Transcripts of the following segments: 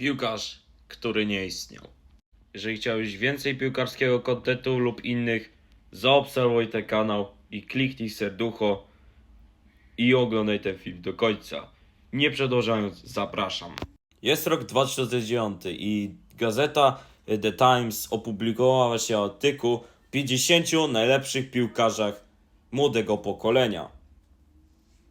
Piłkarz, który nie istniał. Jeżeli chciałeś więcej piłkarskiego kontentu lub innych, zaobserwuj ten kanał i kliknij serducho i oglądaj ten film do końca. Nie przedłużając, zapraszam. Jest rok 2009 i gazeta The Times opublikowała właśnie artykuł 50 najlepszych piłkarzach młodego pokolenia.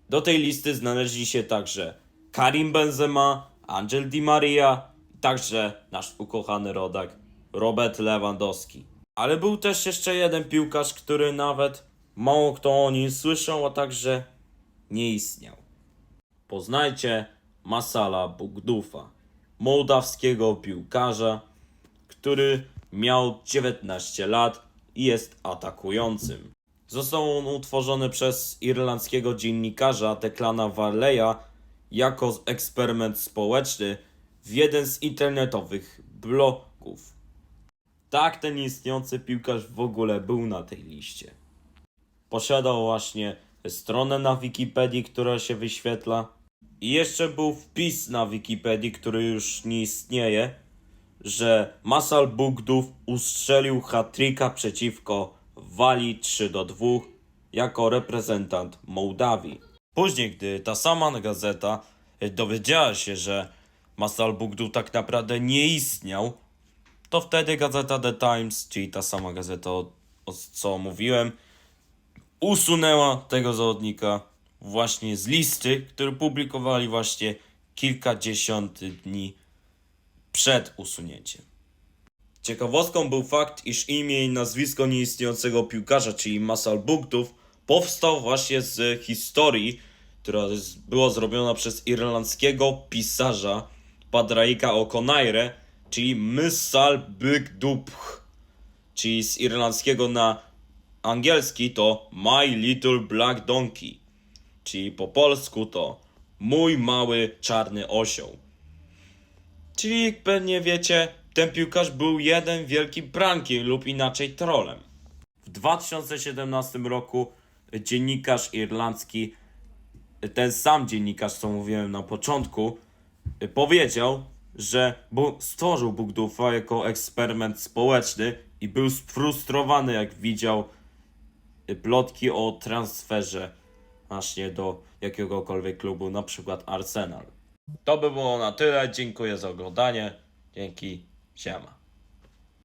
Do tej listy znaleźli się także Karim Benzema, Angel Di Maria, także nasz ukochany rodak Robert Lewandowski. Ale był też jeszcze jeden piłkarz, który nawet mało kto o nim słyszał, a także nie istniał. Poznajcie Masala Bugdufa, mołdawskiego piłkarza, który miał 19 lat i jest atakującym. Został on utworzony przez irlandzkiego dziennikarza Declana Varleya jako eksperyment społeczny w jeden z internetowych blogów. Tak ten istniejący piłkarz w ogóle był na tej liście. Posiadał właśnie stronę na Wikipedii, która się wyświetla. I jeszcze był wpis na Wikipedii, który już nie istnieje, że Masal Bugdów ustrzelił hat-tricka przeciwko Walii 3 do 2 jako reprezentant Mołdawii. Później, gdy ta sama gazeta e, dowiedziała się, że Masal Bugdów tak naprawdę nie istniał, to wtedy gazeta The Times, czyli ta sama gazeta, o, o co mówiłem, usunęła tego zawodnika właśnie z listy, który publikowali właśnie kilkadziesiąt dni przed usunięciem. Ciekawostką był fakt, iż imię i nazwisko nieistniejącego piłkarza, czyli Masal Bugdów, powstał właśnie z historii, która była zrobiona przez irlandzkiego pisarza Padraika O'Conaire, czyli Mysal Bugdupch, czyli z irlandzkiego na angielski to My Little Black Donkey, czyli po polsku to Mój Mały Czarny Osioł. Czyli jak pewnie wiecie, ten piłkarz był jeden wielkim prankiem lub inaczej trolem. W 2017 roku dziennikarz irlandzki, ten sam dziennikarz, co mówiłem na początku, powiedział, że stworzył Bugdufa jako eksperyment społeczny i był sfrustrowany, jak widział plotki o transferze właśnie do jakiegokolwiek klubu, na przykład Arsenal. To by było na tyle. Dziękuję za oglądanie. Dzięki. Siema.